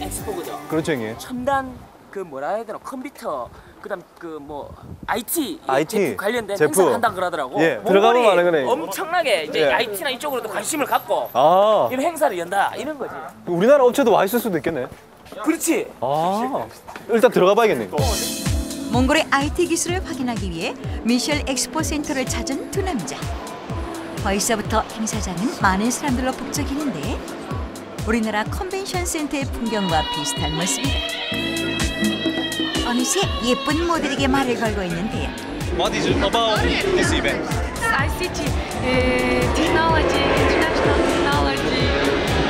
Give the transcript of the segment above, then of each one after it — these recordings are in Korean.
엑스포거든. 그렇죠 형님. 첨단 그 뭐라 해야 되나 컴퓨터 그다음 그 뭐 IT, IT 제품 관련된 제품. 행사를 한다 그러더라고. 예, 들어가면 아는 거네. 엄청나게 이제 예. IT나 이쪽으로도 관심을 갖고 아 이런 행사를 연다 이런 거지. 우리나라 업체도 와 있을 수도 있겠네. 그렇지. 아 일단 들어가 봐야겠네. 몽골의 IT 기술을 확인하기 위해 미셸 엑스포 센터를 찾은 두 남자. 벌써부터 행사장은 많은 사람들로 북적이는데 우리나라 컨벤션 센터의 풍경과 비슷한 모습이다. 어느새 예쁜 모델에게 말을 걸고 있는데요. What is about this event? ICT, uh, technology, international technology,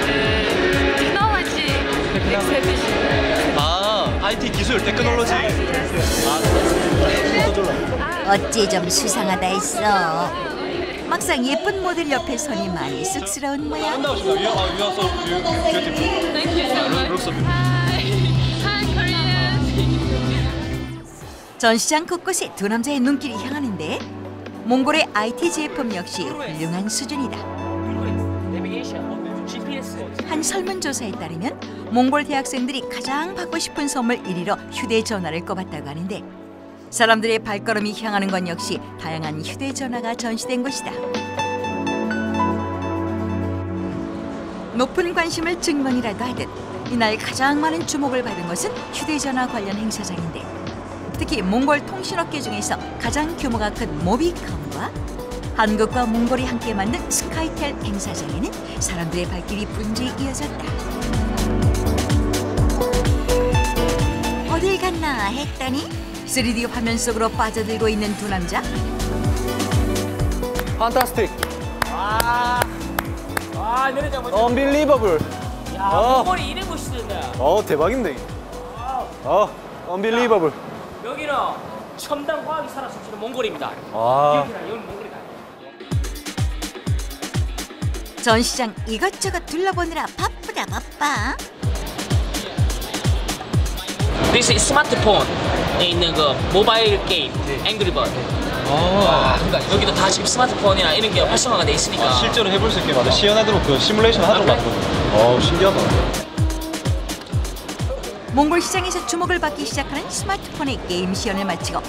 uh, technology exhibition. 아, IT 기술, 테크놀로지. 어찌 좀 수상하다 했어. 막상 예쁜 모델 옆에 서니 많이 쑥스러운 모양. 아름다우시다. You are, you are so beautiful. Thank you so much. Looks so beautiful. Hi, hi Korean. 전 시장 곳곳에 두 남자의 눈길이 향하는데 몽골의 IT 제품 역시 훌륭한 수준이다. 한 설문조사에 따르면 몽골 대학생들이 가장 받고 싶은 선물 1위로 휴대전화를 꼽았다고 하는데 사람들의 발걸음이 향하는 건 역시 다양한 휴대전화가 전시된 곳이다. 높은 관심을 증명이라도 하듯 이날 가장 많은 주목을 받은 것은 휴대전화 관련 행사장인데 특히 몽골 통신업계 중에서 가장 규모가 큰 모비컴과 한국과 몽골이 함께 만든 스카이텔 행사장에는 사람들의 발길이 분주히 이어졌다. 어딜 갔나 했더니 3D 화면 속으로 빠져들고 있는 두 남자. 판타스틱, 아, 아 내려자 보자. 언빌리버블. 야, 어. 몽골이 이런 곳이던데. 어 대박인데. 어, 언빌리버블. 여기는 첨단 과학이 살아 숨쉬는 몽골입니다. 아, 여기는 여기 몽골이다. 전시장 이것저것 둘러보느라 바쁘다 바빠. Is 스마트폰에 있는 그 모바일 게임 앵그리버드. 아, 그러니까 여기도 다 지금 스마트폰이나 이런 게 활성화가 돼 있으니까. 아, 실제로 해볼 수 있게 만든 시연하도록 그 시뮬레이션 하도록? 만든. 어, 신기하다. 몽골 시장에서 주목을 받기 시작하는 스마트폰의 게임 시연을 마치고